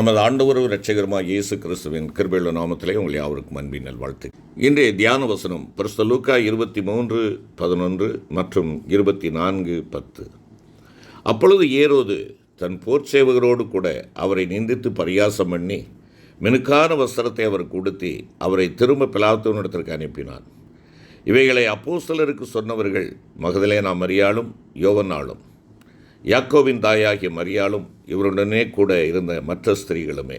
நமது ஆண்டவர் இரட்சகரமாக இயேசு கிறிஸ்துவின் கிருபையுள்ள நாமத்திலே உங்கள் யாவருக்கும் அன்பின் நல்வாழ்த்து இன்றைய தியான வசனம் பிரஸ்தலூக்கா லூக்கா இருபத்தி மூன்று பதினொன்று மற்றும் இருபத்தி நான்கு பத்து. அப்பொழுது ஏரோது தன் போர் சேவகரோடு கூட அவரை நிந்தித்து பரியாசம் பண்ணி மினுக்கான வஸ்திரத்தை அவர் கொடுத்தி அவரை திரும்ப பிலாத்துவனிடத்திற்கு அனுப்பினான். இவைகளை அப்போஸ்தலருக்கு சொன்னவர்கள் மகதலேனா மரியாளும் யோவனாலும் யாக்கோவின் தாயாகிய மரியாளும் இவருடனே கூட இருந்த மற்ற ஸ்திரீகளுமே.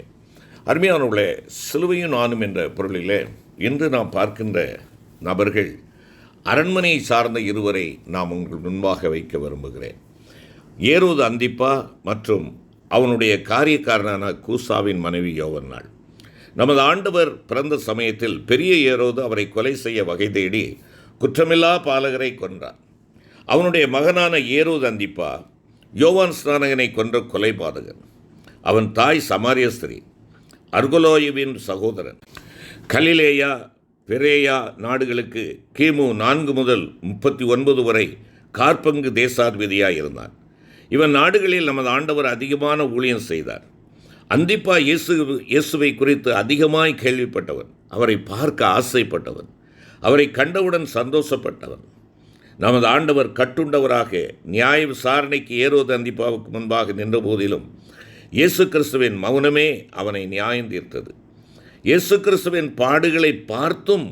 அருமையானவர்களே சிலுவையும் நானும் என்ற பொருளிலே இன்று நாம் பார்க்கின்ற நபர்கள் அரண்மனையை சார்ந்த இருவரை நாம் உங்கள் முன்பாக வைக்க விரும்புகிறேன். ஏரோது அந்திப்பா மற்றும் அவனுடைய காரியக்காரனான கூசாவின் மனைவி யோவன்னாள் நமது ஆண்டவர் பிறந்த சமயத்தில் பெரிய ஏரோது அவரை கொலை செய்ய வகை தேடி குற்றமில்லா பாலகரை கொன்றார் அவனுடைய மகனான ஏரோது அந்திப்பா யோவான் ஸ்நானகனை கொன்ற கொலைபாதகன். அவன் தாய் சமாரியஸ்திரி ஸ்திரீ. சகோதரன். கலிலேயா பெரேயா நாடுகளுக்கு கிமு நான்கு முதல் முப்பத்தி ஒன்பது வரை கார்பங்கு தேசாதிபதியாக இருந்தான். இவன் நாடுகளில் நமது ஆண்டவர் அதிகமான ஊழியம் செய்தார். அந்திப்பா இயேசு இயேசுவை குறித்து அதிகமாய் கேள்விப்பட்டவன். அவரை பார்க்க ஆசைப்பட்டவன். அவரை கண்டவுடன் சந்தோஷப்பட்டவன். நமது ஆண்டவர் கட்டுண்டவராக நியாய விசாரணைக்கு ஏறுவது அந்திப்பாவுக்கு முன்பாக நின்ற போதிலும் இயேசு கிறிஸ்துவின் மௌனமே அவனை நியாயம் தீர்த்தது. இயேசு கிறிஸ்துவின் பாடுகளை பார்த்தும்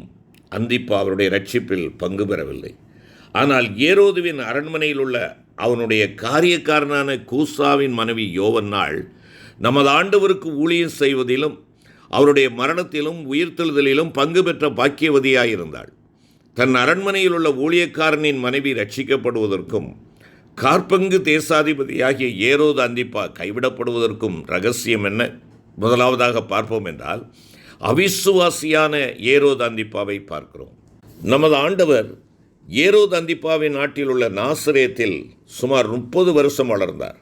அந்திப்பா அவருடைய ரட்சிப்பில் பங்கு பெறவில்லை. ஆனால் ஏரோதுவின் அரண்மனையில் உள்ள அவனுடைய காரியக்காரனான கூசாவின் மனைவி யோவன்னாள் நமது ஆண்டவருக்கு ஊழியம் செய்வதிலும் அவருடைய மரணத்திலும் உயிர்த்தெழுதலிலும் பங்கு பெற்ற பாக்கியவதியாயிருந்தாள். தன் அரண்மனையில் உள்ள ஊழியக்காரனின் மனைவி ரட்சிக்கப்படுவதற்கும் கார்பங்கு தேசாதிபதியாகிய ஏரோது அந்திப்பா கைவிடப்படுவதற்கும் ரகசியம் என்ன? முதலாவதாக பார்ப்போம் என்றால் அவிசுவாசியான ஏரோது அந்திப்பாவை பார்க்கிறோம். நமது ஆண்டவர் ஏரோது அந்திப்பாவின் நாட்டில் உள்ள நாசிரியத்தில் சுமார் முப்பது வருஷம் வளர்ந்தார்.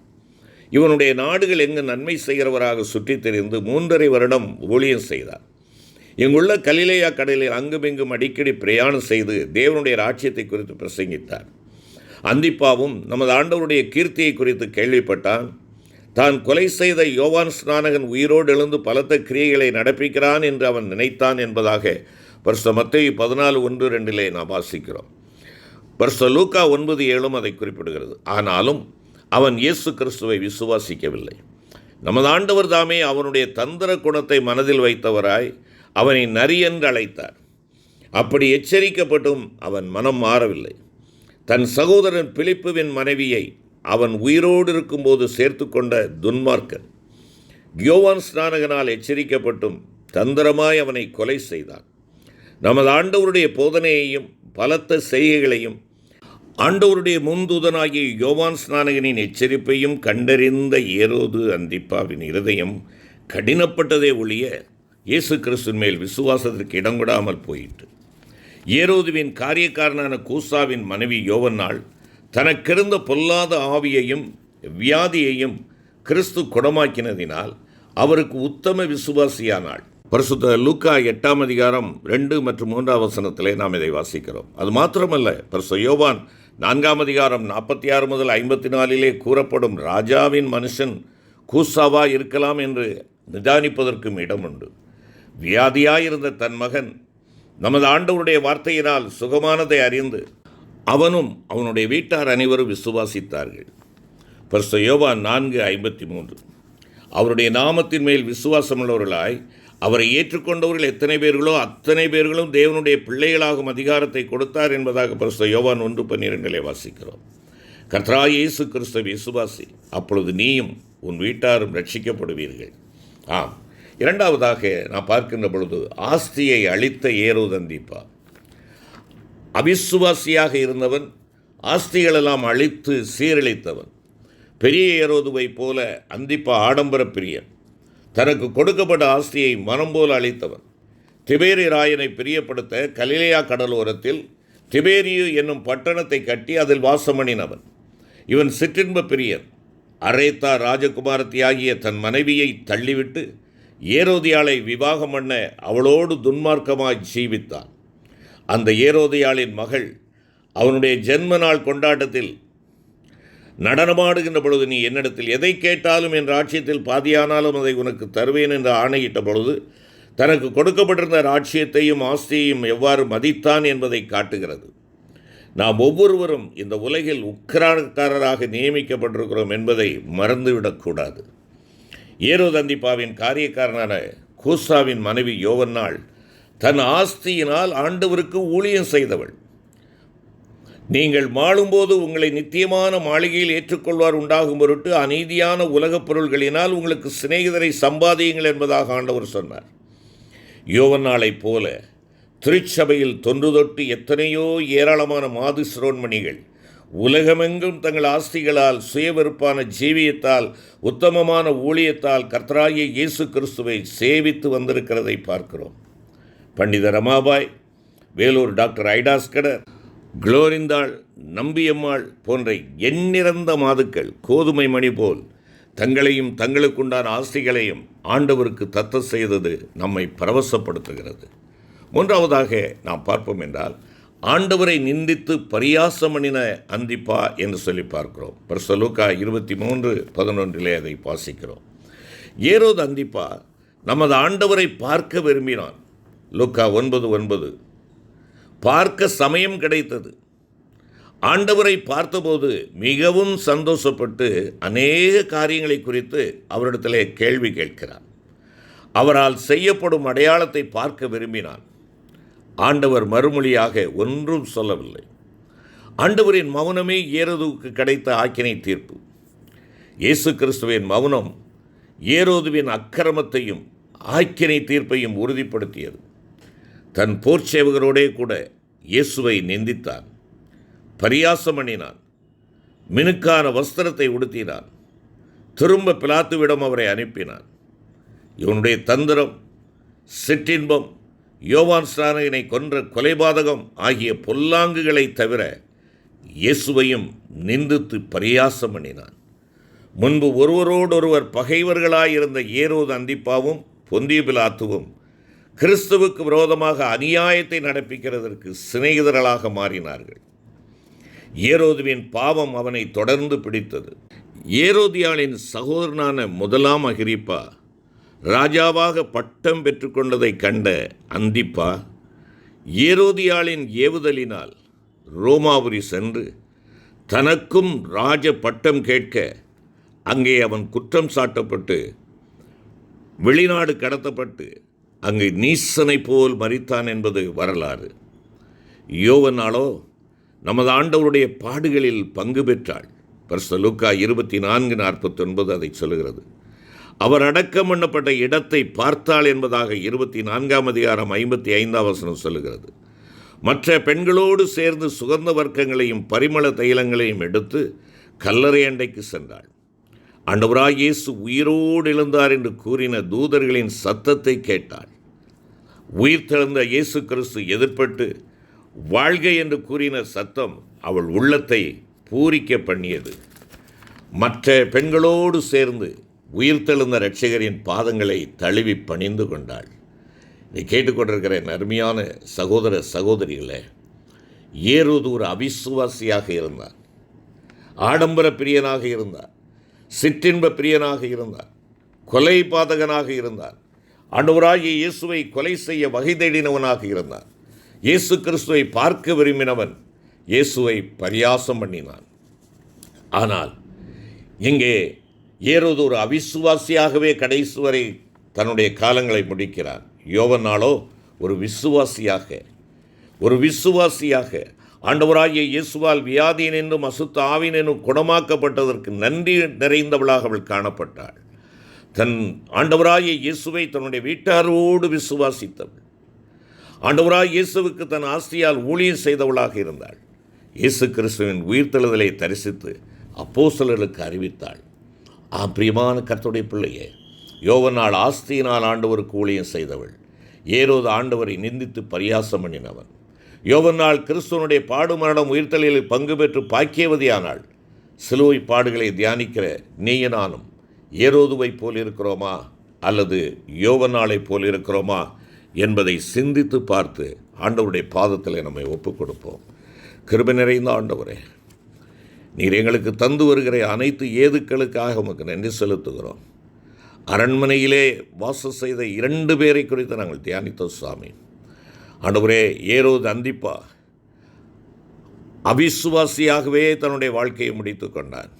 இவனுடைய நாடுகள் எங்கு நன்மை செய்கிறவராக சுற்றித் தெரிந்து மூன்றரை வருடம் ஊழியம் செய்தார். இங்குள்ள கலிலேயா கடலில் அங்குமிங்கும் அடிக்கடி பிரயாணம் செய்து தேவனுடைய ராட்சியத்தை குறித்து பிரசங்கித்தார். அந்திப்பாவும் நமது ஆண்டவருடைய கீர்த்தியை குறித்து கேள்விப்பட்டான். தான் கொலை செய்த யோவான் ஸ்நானகன் உயிரோடு எழுந்து பலத்த கிரியைகளை நடப்பிக்கிறான் என்று அவன் நினைத்தான் என்பதாக வருஷ மத்திய பதினாலு ஒன்று ரெண்டிலே நாம் வாசிக்கிறோம். வருஷ லூக்கா ஒன்பது ஏழும் அதை குறிப்பிடுகிறது. ஆனாலும் அவன் இயேசு கிறிஸ்துவை விசுவாசிக்கவில்லை. நமது ஆண்டவர் தாமே அவனுடைய தந்திர குணத்தை மனதில் வைத்தவராய் அவனை நரி என்று அழைத்தார். அப்படி எச்சரிக்கப்பட்டும் அவன் மனம் மாறவில்லை. தன் சகோதரன் பிலிப்புவின் மனைவியை அவன் உயிரோடு இருக்கும்போது சேர்த்து கொண்ட துன்மார்க்கன் கியோவான் ஸ்நானகனால் எச்சரிக்கப்பட்டும் தந்திரமாய் அவனை கொலை செய்தான். நமது ஆண்டவருடைய போதனையையும் பலத்த செய்கைகளையும் ஆண்டவருடைய முன்தூதனாகிய யோவான் ஸ்நானகனின் எச்சரிப்பையும் கண்டறிந்த ஏரோது அந்திப்பாவின் இருதயம் கடினப்பட்டதே ஒழிய இயேசு கிறிஸ்துவின் மேல் விசுவாசத்திற்கு இடம் கொடாமல் ஏரோதுவின் காரியக்காரனான கூசாவின் மனைவி யோவன்னாள் தனக்கிருந்த பொல்லாத ஆவியையும் வியாதியையும் கிறிஸ்து குணமாக்கினதினால் அவருக்கு உத்தம விசுவாசியானாள். பரிசுத்த லூக்கா எட்டாம் அதிகாரம் ரெண்டு மற்றும் மூன்றாம் வசனத்திலே நாம் இதை வாசிக்கிறோம். அது மாத்திரமல்ல பரிசு யோவான் நான்காம் அதிகாரம் நாற்பத்தி ஆறு முதல் ஐம்பத்தி நாலிலே கூறப்படும் ராஜாவின் மனுஷன் கூசாவா இருக்கலாம் என்று நிதானிப்பதற்கும் இடம் உண்டு. வியாதியாயிருந்த தன் மகன் நமது ஆண்டவருடைய வார்த்தையினால் சுகமானதை அறிந்து அவனும் அவனுடைய வீட்டார் அனைவரும் விசுவாசித்தார்கள். பரிசு யோவான் நான்கு ஐம்பத்தி மூன்று அவருடைய நாமத்தின் மேல் விசுவாசமுள்ளவர்களாய் அவரை ஏற்றுக்கொண்டவர்கள் எத்தனை பேர்களோ அத்தனை பேர்களும் தேவனுடைய பிள்ளைகளாகும் அதிகாரத்தை கொடுத்தார் என்பதாக பரிசு யோவான் ஒன்று பன்னிரெண்டிலே வாசிக்கிறோம். கத்ரா இயேசு கிறிஸ்துவ விசுவாசி அப்பொழுது நீயும் உன் வீட்டாரும் ரட்சிக்கப்படுவீர்கள் ஆம். இரண்டாவதாக நான் பார்க்கின்ற பொழுது ஆஸ்தியை அழித்த ஏரோதந்தீப்பா அவிசுவாசியாக இருந்தவன் ஆஸ்திகளெல்லாம் அழித்து சீரழித்தவன். பெரிய ஏரோதுவை போல அந்திப்பா ஆடம்பர பிரியன். தனக்கு கொடுக்கப்பட்ட ஆஸ்தியை மனம் போல அழித்தவன். திபேரி ராயனை பிரியப்படுத்த கலிலேயா கடலோரத்தில் திபேரியு என்னும் பட்டணத்தை கட்டி அதில் வாசமணினவன். இவன் சிற்றின்ப பிரியன். அரேத்தா ராஜகுமாரத்தியாகிய தன் மனைவியை தள்ளிவிட்டு ஏரோதியாளை விவாகம் பண்ண அவளோடு துன்மார்க்கமாய் ஜீவித்தான். அந்த ஏரோதியாளின் மகள் அவனுடைய ஜென்ம நாள் கொண்டாட்டத்தில் நடனமாடுகின்ற பொழுது நீ என்னிடத்தில் எதை கேட்டாலும் என் ராட்சியத்தில் பாதியானாலும் அதை உனக்கு தருவேன் என்று ஆணையிட்ட பொழுது தனக்கு கொடுக்கப்பட்டிருந்த ராட்சியத்தையும் ஆஸ்தியையும் எவ்வாறு மதித்தான் என்பதை காட்டுகிறது. நாம் ஒவ்வொருவரும் இந்த உலகில் உக்ரானக்காரராக நியமிக்கப்பட்டிருக்கிறோம் என்பதை மறந்துவிடக்கூடாது. ஏரோதந்திப்பாவின் காரியக்காரனான கூசாவின் மனைவி யோவன்னாள் தன் ஆஸ்தியினால் ஆண்டவருக்கு ஊழியம் செய்தவள். நீங்கள் மாளும்போது உங்களை நித்தியமான மாளிகையில் ஏற்றுக்கொள்வார் உண்டாகும் பொருட்டு அநீதியான உலகப் பொருள்களினால் உங்களுக்கு சிநேகிதரை சம்பாதியுங்கள் என்பதாக ஆண்டவர் சொன்னார். யோவன்னாளைப் போல திருச்சபையில் தொன்று தொட்டு எத்தனையோ ஏராளமான மாது சிரோன்மணிகள் உலகமெங்கும் தங்கள் ஆஸ்திகளால் சுயவெறுப்பான ஜீவியத்தால் உத்தமமான ஊழியத்தால் கர்த்தராகிய இயேசு கிறிஸ்துவை சேவித்து வந்திருக்கிறதை பார்க்கிறோம். Pandita Ramabai Vellore doctor Ida Scudder Clorindal Nambiammal போன்ற எண்ணிறந்த மாதுக்கள் கோதுமை மணி போல் தங்களையும் தங்களுக்குண்டான ஆஸ்திகளையும் ஆண்டவருக்கு தத்த செய்தது நம்மை பரவசப்படுத்துகிறது. மூன்றாவதாக நாம் பார்ப்போம் என்றால் ஆண்டவரை நிந்தித்து பரியாசம் பண்ணின அந்திப்பா என்று சொல்லி பார்க்கிறோம். பர்சலூக்கா இருபத்தி மூன்று பதினொன்றிலே அதை வாசிக்கிறோம். ஏரோது அந்திப்பா நமது ஆண்டவரை பார்க்க விரும்பினான். லூக்கா ஒன்பது ஒன்பது. பார்க்க சமயம் கிடைத்தது. ஆண்டவரை பார்த்தபோது மிகவும் சந்தோஷப்பட்டு அநேக காரியங்களை குறித்து அவரிடத்திலே கேள்வி கேட்கிறார் அவரால் செய்யப்படும் அடையாளத்தை பார்க்க விரும்பினான். ஆண்டவர் மறுமொழியாக ஒன்றும் சொல்லவில்லை. ஆண்டவரின் மௌனமே ஏரோதுவுக்கு கிடைத்த ஆக்கினை தீர்ப்பு. இயேசு கிறிஸ்துவின் மௌனம் ஏரோதுவின் அக்கிரமத்தையும் ஆக்கினை தீர்ப்பையும் உறுதிப்படுத்தியது. தன் போர் சேவகரோடே கூட இயேசுவை நிந்தித்தான். பரியாசம் அணினான். மினுக்கான வஸ்திரத்தை உடுத்தினான். திரும்ப பிலாத்துவிடம் அவரை அனுப்பினான். இவனுடைய தந்திரம் சிற்றின்பம் யோவான் ஸ்நானகனை கொன்ற கொலைபாதகம் ஆகிய பொல்லாங்குகளைத் தவிர இயேசுவையும் நிந்தித்து பரியாசம் பண்ணினான். முன்பு ஒருவரோடொருவர் பகைவர்களாயிருந்த ஏரோது அந்திப்பாவும் பொந்தியபிலாத்துவும் கிறிஸ்துவுக்கு விரோதமாக அநியாயத்தை நடப்பிக்கிறதற்கு சிநேகிதர்களாக மாறினார்கள். ஏரோதுவின் பாவம் அவனை தொடர்ந்து பிடித்தது. ஏரோதியாளின் சகோதரனான முதலாம் அகிரிப்பா ராஜாவாக பட்டம் பெற்றுக்கொண்டதை கண்ட அந்திப்பா ஏரோதியாளின் ஏவுதலினால் ரோமாபுரி சென்று தனக்கும் ராஜ பட்டம் கேட்க அங்கே அவன் குற்றம் சாட்டப்பட்டு வெளிநாடு கடத்தப்பட்டு அங்கு நீசனை போல் மறித்தான் என்பது வரலாறு. யோவனாலோ நமது ஆண்டவருடைய பாடுகளில் பங்கு பெற்றாள். பர்ச இருபத்தி நான்கு நாற்பத்தொன்பது அதை சொல்லுகிறது. அவர் அடக்கம் பண்ணப்பட்ட இடத்தை பார்த்தாள் என்பதாக இருபத்தி நான்காம் அதிகாரம் ஐம்பத்தி ஐந்தாம் வசனம் சொல்லுகிறது. மற்ற பெண்களோடு சேர்ந்து சுகந்த வர்க்கங்களையும் பரிமள தைலங்களையும் எடுத்து கல்லறை அண்டைக்கு சென்றாள். ஆண்டவராய் இயேசு உயிரோடு எழுந்தார் என்று கூறின தூதர்களின் சத்தத்தை கேட்டாள். உயிர் தெழுந்த இயேசு கிறிஸ்து எதிர்ப்பட்டு வாழ்க என்று கூறின சத்தம் அவள் உள்ளத்தை பூரிக்க பண்ணியது. மற்ற பெண்களோடு சேர்ந்து உயிர்த்தெழுந்த ரட்சகரின் பாதங்களை தழுவி பணிந்து கொண்டாள். இதை கேட்டுக்கொண்டிருக்கிற என் அருமையான சகோதர சகோதரிகளே ஏறுவது ஒரு அவிசுவாசியாக இருந்தார். ஆடம்பர பிரியனாக இருந்தார். சிற்றின்ப பிரியனாக இருந்தார். கொலை பாதகனாக இருந்தார். ஆண்டவராகிய இயேசுவை கொலை செய்ய வகை தேடினவனாக இருந்தார். இயேசு கிறிஸ்துவை பார்க்க விரும்பினவன் இயேசுவை பரியாசம் பண்ணினான். ஆனால் இங்கே ஏறது ஒரு அவிசுவாசியாகவே கடைசி வரை தன்னுடைய காலங்களை முடிக்கிறார். யோவனாலோ ஒரு விசுவாசியாக ஒரு விசுவாசியாக ஆண்டவராகிய இயேசுவால் வியாதியின் என்றும் அசுத்த ஆவின் என்றும் குணமாக்கப்பட்டதற்கு நன்றி நிறைந்தவளாக அவள் காணப்பட்டாள். தன் ஆண்டவராகிய இயேசுவை தன்னுடைய வீட்டாரோடு விசுவாசித்தவள். ஆண்டவராய் இயேசுவுக்கு தன் ஆஸ்தியால் ஊழியம் செய்தவளாக இருந்தாள். இயேசு கிறிஸ்துவின் உயிர்த்தெழுதலை தரிசித்து அப்போசலர்களுக்கு அறிவித்தாள். ஆ பிரியமான கர்த்தருடைய பிள்ளையே யோவனால் ஆஸ்தியினால் ஆண்டவருக்கு ஊழியம் செய்தவள் ஏரோது ஆண்டவரை நிந்தித்து பரியாசம் பண்ணினவன். யோவனால் கிறிஸ்துவனுடைய பாடுமரணம் உயிர்த்தலில் பங்கு பெற்று பாக்கியவதியானாள். சிலுவை பாடுகளை தியானிக்கிற நீய நானும் ஏரோதுவைப் போல் இருக்கிறோமா அல்லது யோவனாளைப் போல் இருக்கிறோமா என்பதை சிந்தித்து பார்த்து ஆண்டவருடைய பாதத்தில் நம்மை ஒப்புக் கொடுப்போம் கிருபை நிறைந்த ஆண்டவரே நீர் எங்களுக்கு தந்து வருகிற அனைத்து ஏதுக்களுக்காக உமக்கு நன்றி செலுத்துகிறோம். அரண்மனையிலே வாசம் செய்த இரண்டு பேரை குறித்து நாங்கள் தியானித்தோம் சுவாமி. ஆண்டவரே ஏரோது அந்திப்பா. அவிசுவாசியாகவே தன்னுடைய வாழ்க்கையை முடித்து கொண்டான்.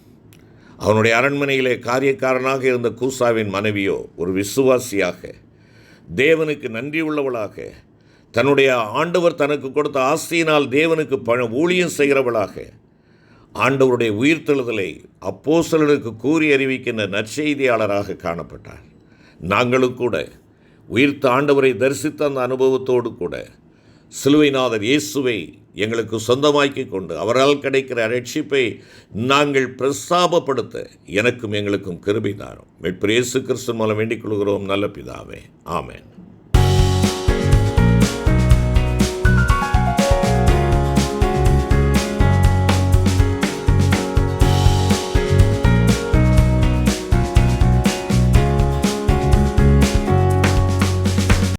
அவனுடைய அரண்மனையிலே காரியக்காரனாக இருந்த கூசாவின் மனைவியோ ஒரு விசுவாசியாக தேவனுக்கு நன்றி உள்ளவளாக தன்னுடைய ஆண்டவர் தனக்கு கொடுத்த ஆஸ்தியினால் தேவனுக்கு பண ஊழியம் செய்கிறவளாக ஆண்டவருடைய உயிர்த்தெழுதலை அப்போசலனுக்கு கூறி அறிவிக்கின்ற நற்செய்தியாளராக காணப்பட்டார். நாங்களும் கூட உயிர்த்த ஆண்டவரை தரிசித்த அந்த அனுபவத்தோடு கூட சிலுவைநாதர் இயேசுவை எங்களுக்கு சொந்தமாக்கி கொண்டு அவரால் கிடைக்கிற ரட்சிப்பை நாங்கள் பிரஸ்தாபப்படுத்த எனக்கும் எங்களுக்கும் கிருபி தாரும். இயேசு கிறிஸ்து மூலம் வேண்டிக் கொள்கிறோம். நல்ல பிதாவே. ஆமேன்.